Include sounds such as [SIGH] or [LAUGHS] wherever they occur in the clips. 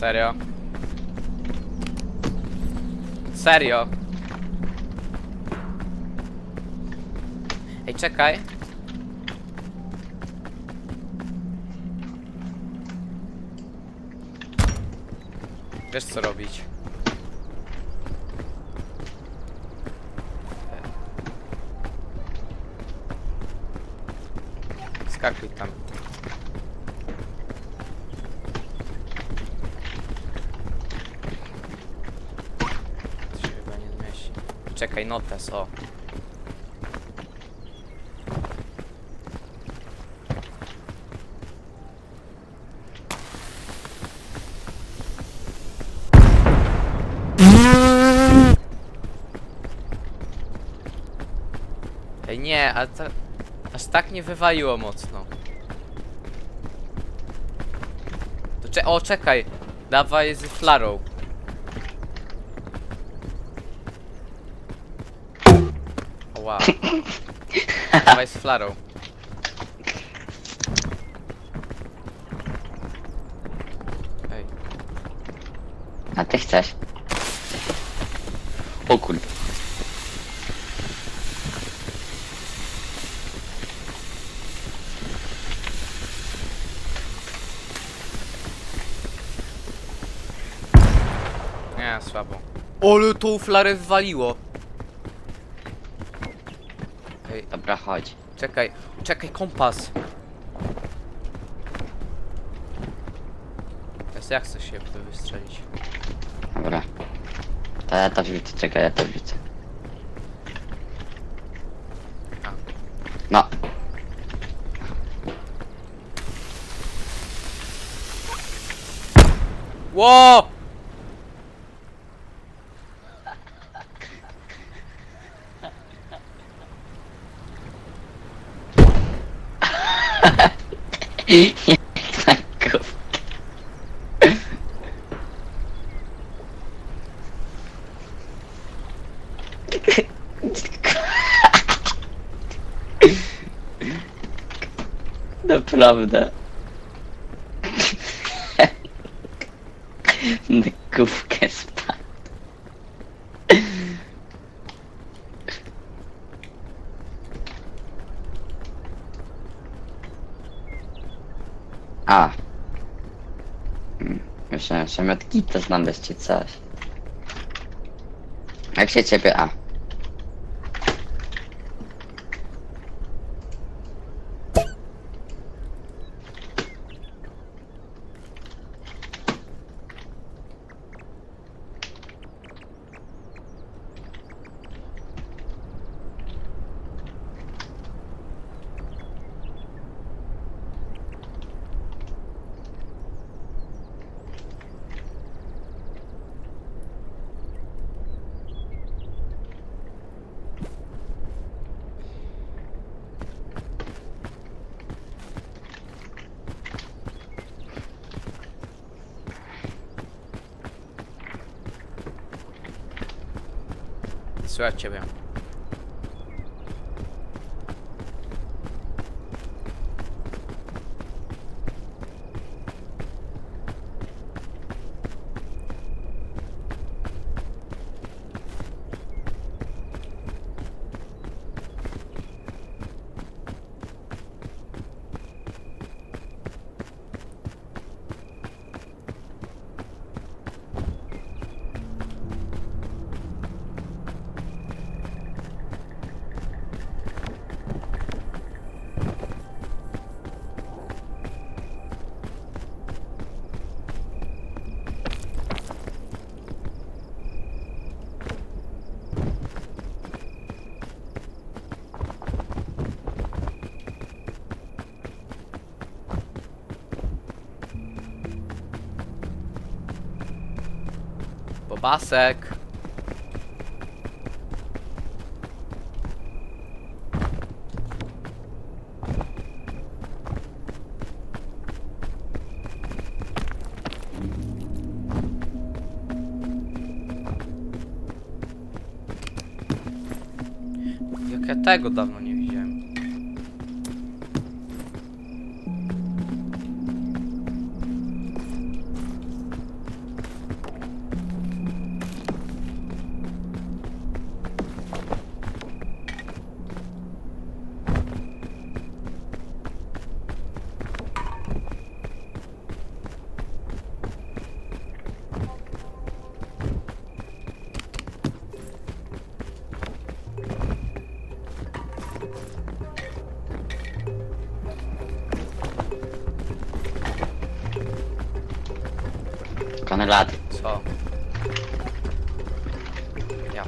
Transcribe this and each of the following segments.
Serio? Serio? Ej, czekaj. Wiesz co robić. Skakuj tam. To się chyba nie zmieści. Czekaj, notes, o. Nie, a to... Aż tak nie wywaliło mocno. To cze o, czekaj. Dawaj z flarą. Wow. [LAUGHS] Dawaj z flarą. Ej, A ty chcesz? O kurde. nie, słabo. Ole, tą flarę wywaliło. Ej, Dobra, chodź. czekaj, czekaj, kompas. Teraz jak chcesz się wystrzelić? Dobra. To ja to wrzucę, czekaj, ja to wrzucę. A. No. Ło! Naprawdę. Na główkę spadł. A. Mm, Metki to znaleźć czy coś. Jak się ciebie A? Słychać ciebie. Bobasek. Jak ja tego dawno nie Konrad, Co? Ja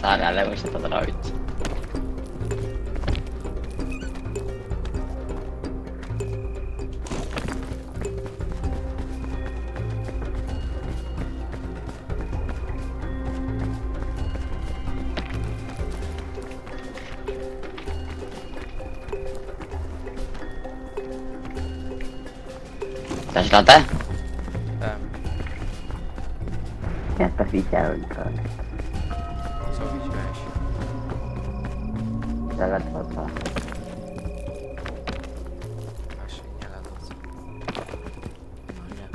sorry, ale muszę to zrobić. Dasz radę? Em, Ja to widziałem, to co widziałeś? zaledwo co. Właśnie nie ledwo co. No nie.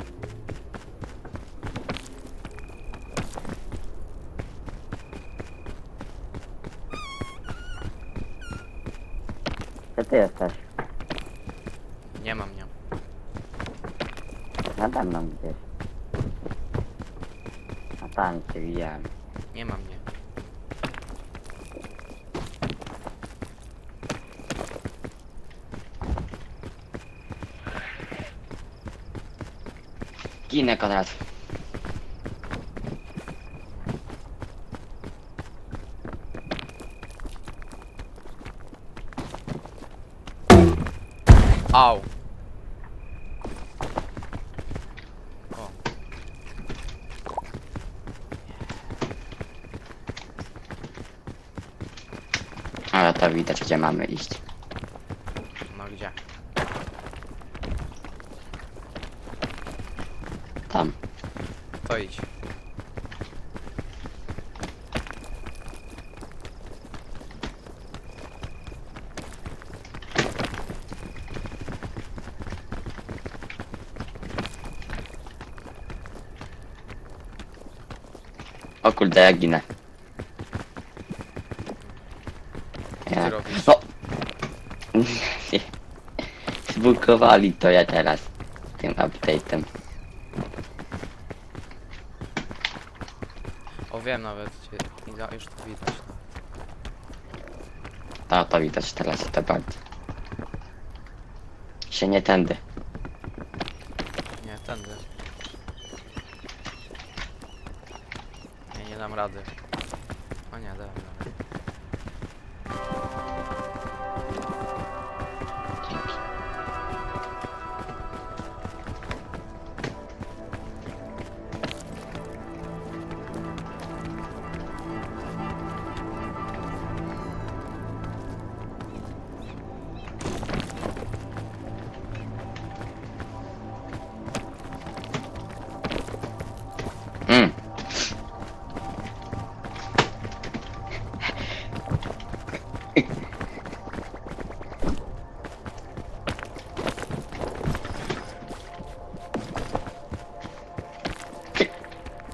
Gdzie ty jesteś? Nade mną gdzieś. A tam cię widziałem. Nie ma mnie. Ginę Konrad. Au! O, Ale to widać gdzie mamy iść. no gdzie? Tam. To idź. O kurde, ja ginę. Co ty Ja. robisz? No. Zbukowali to ja teraz. Tym update'em. O wiem nawet, gdzie... ja już to widać. No. No to widać teraz to bardzo. Się nie tędy. Nie, tędy. Nie, nie dam rady. O nie, dam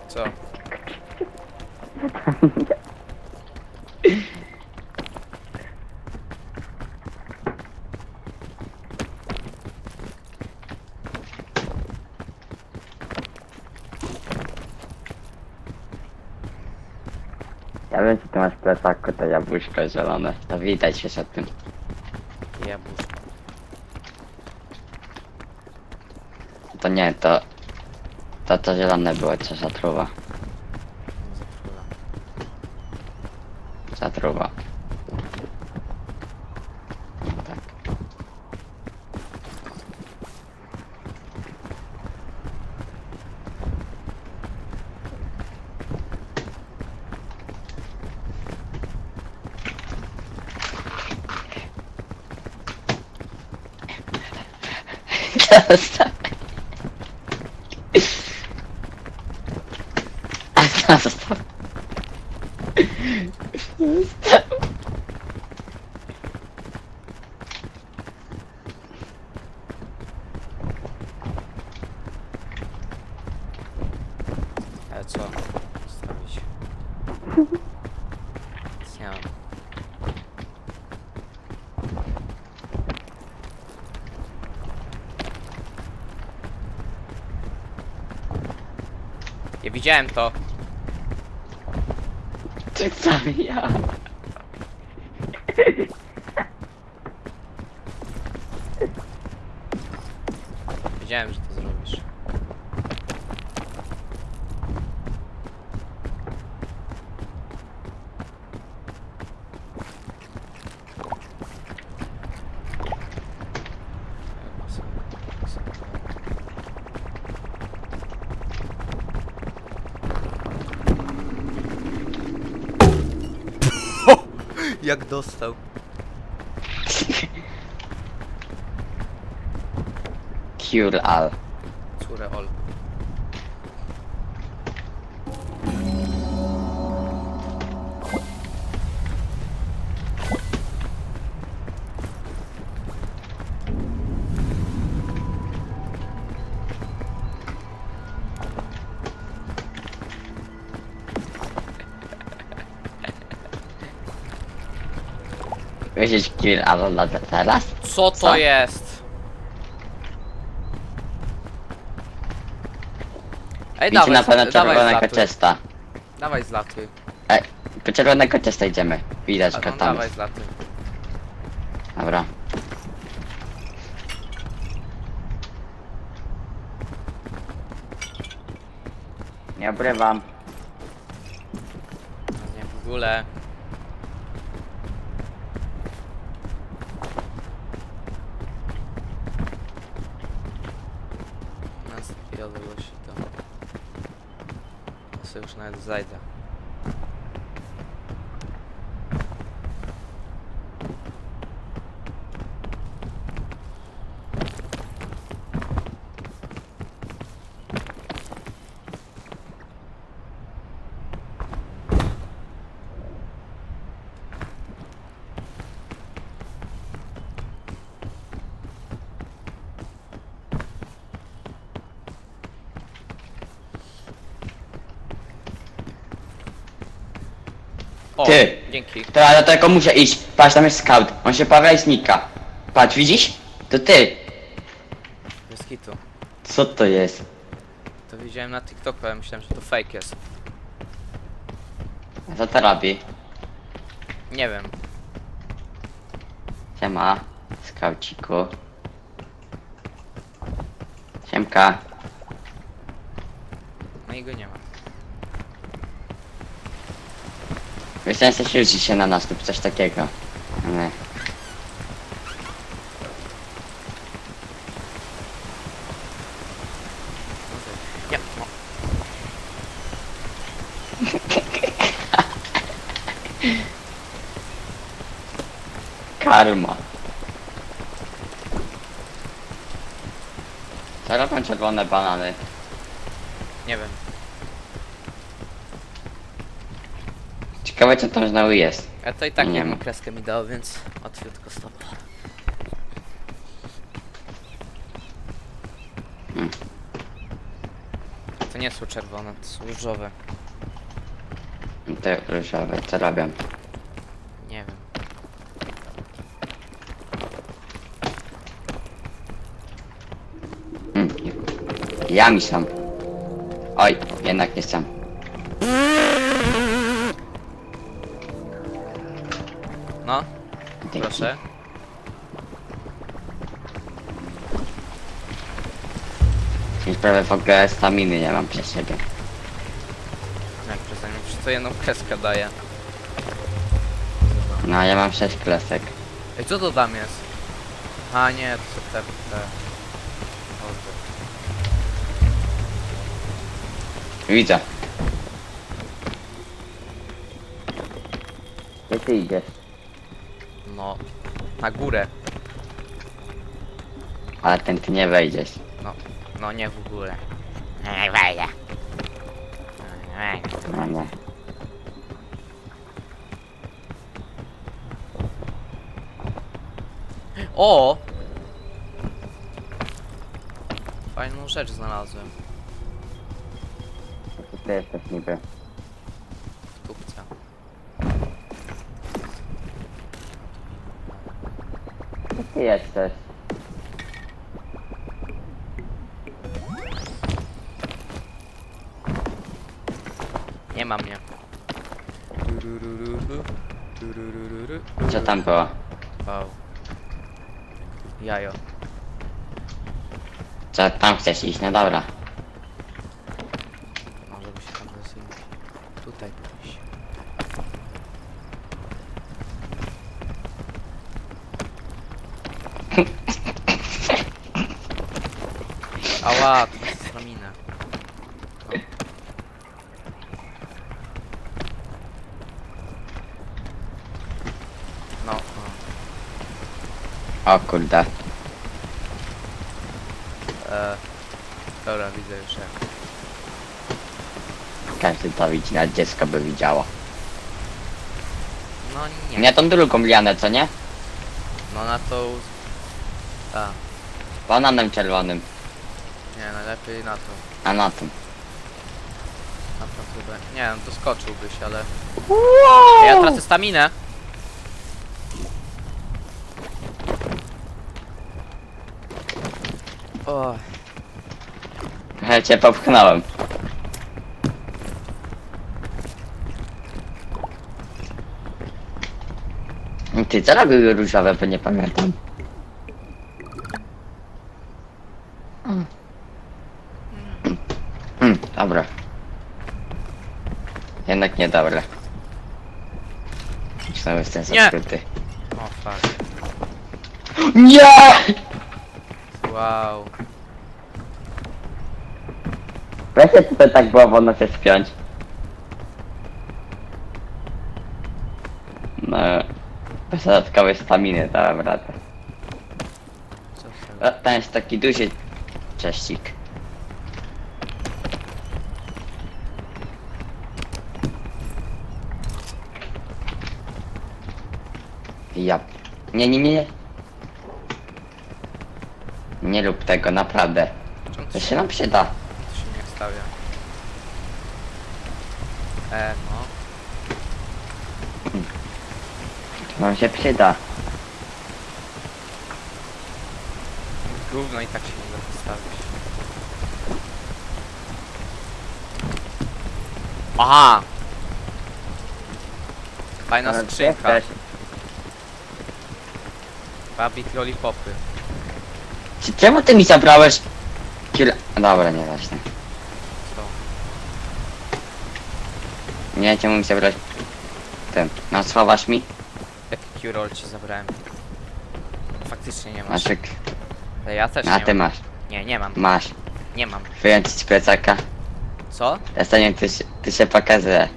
Co? [LAUGHS] plecaku to jabłuszko zielone. To widać się tym. Jabłuszko. To nie, to... To to zielone było, co zatruwa. Zatruwa. Zatruwa. Tak. [LAUGHS] Zostaw. A Ja widziałem to. Tak samo ja. Widziałem, że Jak dostał? Cure all. Cure all na teraz? Co to Co? jest? Ej, dawaj, na pewno z- dawaj czerwonego zlatuj. chesta. Dawaj zlatuj. Ej, po czerwonego chesta idziemy. Widać A, go no, tam. dawaj zlatuj. Dobra. Nie obrywam. Nie, w ogóle. Na z takiej odległości to... Ja sobie już nawet O, Ty. dzięki. To ja do tego muszę iść. Patrz, tam jest scout. On się pawia i znika. Patrz, widzisz? To ty. Bez hitu. Co to jest? To widziałem na TikToku, ale myślałem, że to fake jest. Co to robi? Nie wiem. Siema. Skauciku. Siemka. No i go nie ma. Że się rzuci się na nas lub coś takiego. Nie. Nie, [LAUGHS] no. Karma. Co robią czerwone banany? Nie wiem. Ciekawe co tam znowu jest. A to i tak Nie ma. kreskę mi dało, więc łatwiutko stop. Hmm. To nie są czerwone, to są różowe. Te różowe, co robią? Nie wiem. Hmm. Jami są. Oj, jednak nie są. Dzięki. proszę. I prawie w ogóle staminy nie mam przy siebie. Jak przestań, przecież to jedną kreskę daje. No, ja mam 6 klesek. Ej, co to tam jest? A nie, to są te... te... Widzę. Gdzie ty idziesz? No, na górę. Ale ten ty nie wejdziesz. No, no nie w ogóle. Nie wejdę. Nie wejdę. No nie. O! Fajną rzecz znalazłem Co ty jesteś niby? w tubce. Co ty jesteś? Nie ma mnie. Turururu, turururu. Co tam było? Wow. Jajo. Co tam chcesz iść? No dobra. Może by się tam zasypić. Tutaj pójść. Stamina. No, no. O kurde. E, dobra, widzę już jak. Każdy to widzi, nawet dziecko by widziało. No nie. Nie tą drugą lianę, co nie? No na to... A, Bananem czerwonym. Nie, najlepiej na to. A na tym. Na to chyba. Nie wiem, doskoczyłbyś, ale. Ja tracę staminę. O, Ja cię popchnąłem. Ty co robiły różowe, bo nie pamiętam. Mm, dobra. Jednak nie dobre. Znowu jestem Nie! zakryty. o fuck. Nie! Wow. Weźcie tutaj tak było wolno się spiąć. No. Bez dodatkowej staminy dałem radę. Co za... O, tam jest taki duży cześcik. Ja... Nie, nie, nie, nie. Nie rób tego, naprawdę. Czemu To się się, nam przyda. to się nie wstawia? E, no. To nam się przyda. Gówno i tak się nie da postawić. Aha! Fajna Ale skrzynka. też. Babik lollipopy. Czy- Czemu ty mi zabrałeś... Kil... Dobra, nieważne. Co? Nie, czemu mi zabrałeś... Ten. No schowasz mi? Jaki Q-roll ci zabrałem? Faktycznie nie masz. Masz jak... Ale ja też A nie ty mam. masz. Nie, nie mam. Masz. Nie mam. Wyjąć z plecaka. Co? Ostatnio ty, się- ty się pokazuje.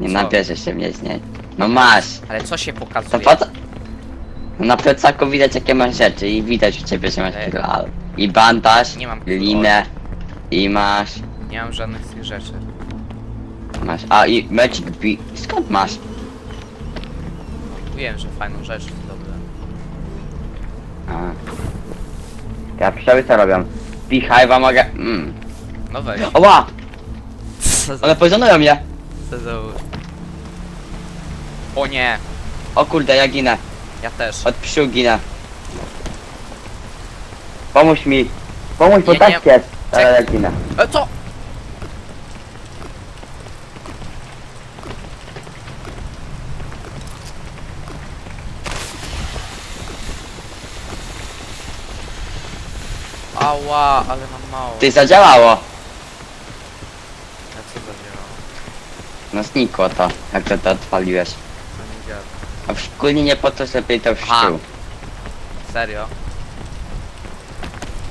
Nie Co? nabierzesz się mnie z niej. No masz. Ale co się To pokazuje? po co? Na plecaku widać jakie masz rzeczy i widać u ciebie, że masz Ej. I bandaż, Nie mam linę. I masz... Nie mam żadnych z tych rzeczy. Masz... A i Magic Bee. Skąd masz? Wiem, że fajną rzecz zdobyłem. A. Ja pszczoły co robią? Beehive'a mogę... Mm. No weź. Oła! Co za... One poisonują mnie! Co za... O nie! O kurde, ja ginę. Ja też. Od psiu ginę. Pomóż mi. Pomóż, bo Nie, tak jest. Ale ja ginę. E, co? Ała, ale mam mało. Ty zadziałało. A co zadziałało? No znikło to, jak to, to odpaliłeś. A w szkólnie nie po to, żeby to Aha. Serio?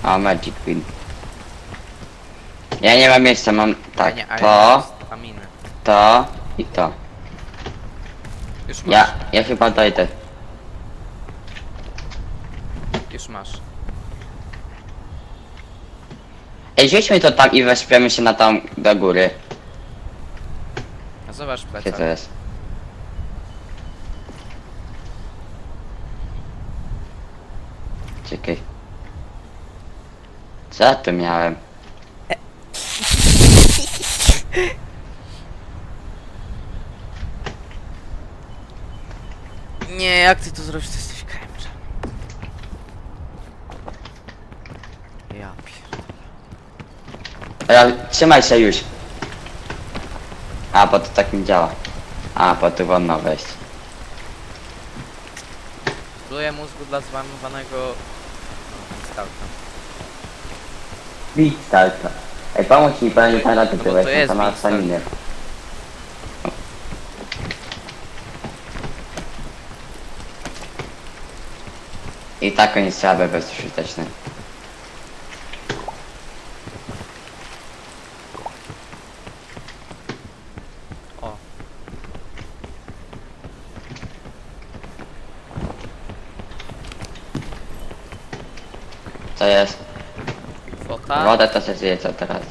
A Magic Queen. Ja nie mam miejsca, mam tak, nie, to, Staminy. to i to. Już masz. Ja, ja chyba dojdę. Już masz. Ej, rzućmy to tam i weźmiemy się na tam do góry. A zobacz Gdzie plecak. to jest? Czekaj. Co ja tu miałem? Nie, jak ty to zrobisz, to jesteś kręczem. Ja pier... Ja, trzymaj się już. A, bo to tak nie działa. A, bo tu wolno wejść. Pluję mózgu dla złamywanego... No. Beat starta. Ej, pomóż mi, powiem tam na to No bo to tyłek, jest to ma Beat Start. staminę. I tak on jest słaby, bezużyteczny. O. Co jest? Fota. Wodę to się zje co teraz.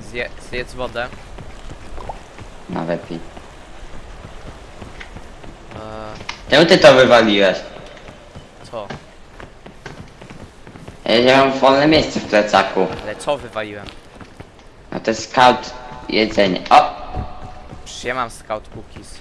Zje, zjedz wodę. No wypij. Eee, Czemu ty to wywaliłeś? co? Ja mam wolne miejsce w plecaku. Ale co wywaliłem? No to jest scout jedzenie. O! Przecież ja mam scout cookies.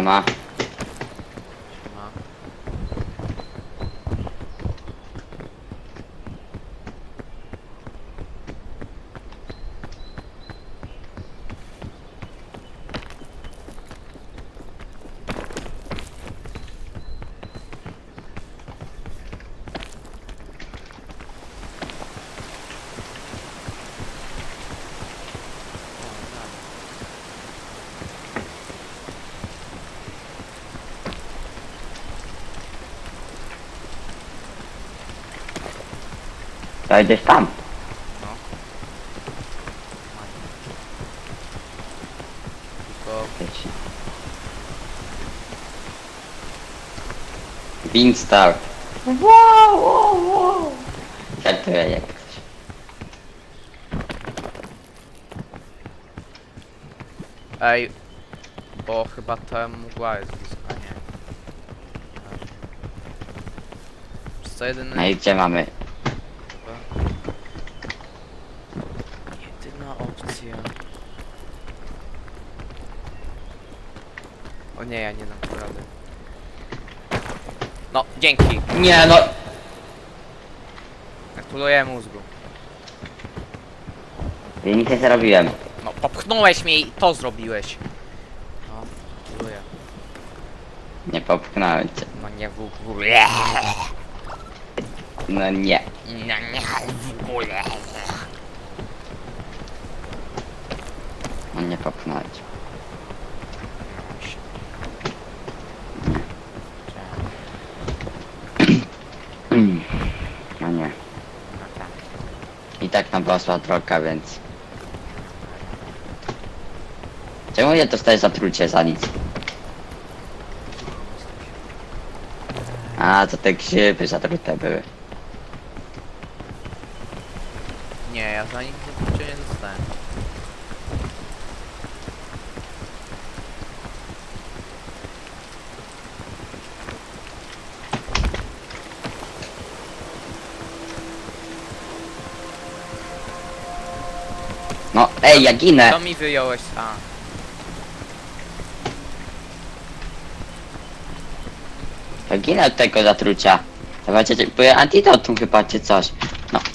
Sama. Ma. To idziesz tam. No. Tylko Wiecie. Beanstar. Wow, wow, wow. Żartuję jak coś. Ej, bo chyba ta mgła jest blisko, a nie. Co jedyny... No i gdzie mamy? O nie, ja nie dam rady. No, dzięki. Nie no. Gratuluję mózgu. Ja nic nie zrobiłem. No, popchnąłeś mnie i to zrobiłeś. No, gratuluję. Nie popchnąłem cię. No nie w ogóle. No nie. No nie w ogóle. No nie popchnąłem cię. No nie. No tak. Tak nam posła droga, więc... Czemu nie dostajesz zatrucie za nic? A, to te grzyby zatrute były. Nie, ja za nie, nie dostałem. No, ej, ja ginę! Co mi wyjąłeś? A, Ja ginę od tego zatrucia. Zobaczcie, bo ja antidotum chyba czy coś. No. [LAUGHS]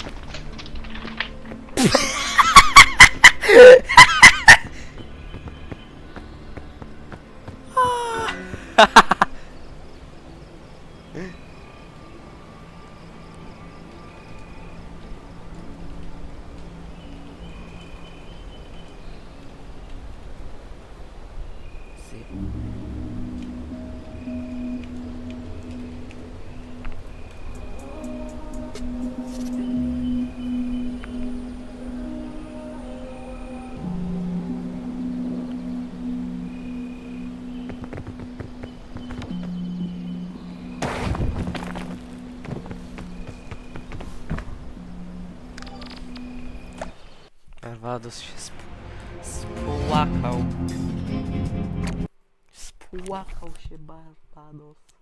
Się sp spłakał. Spłakał się Barbados.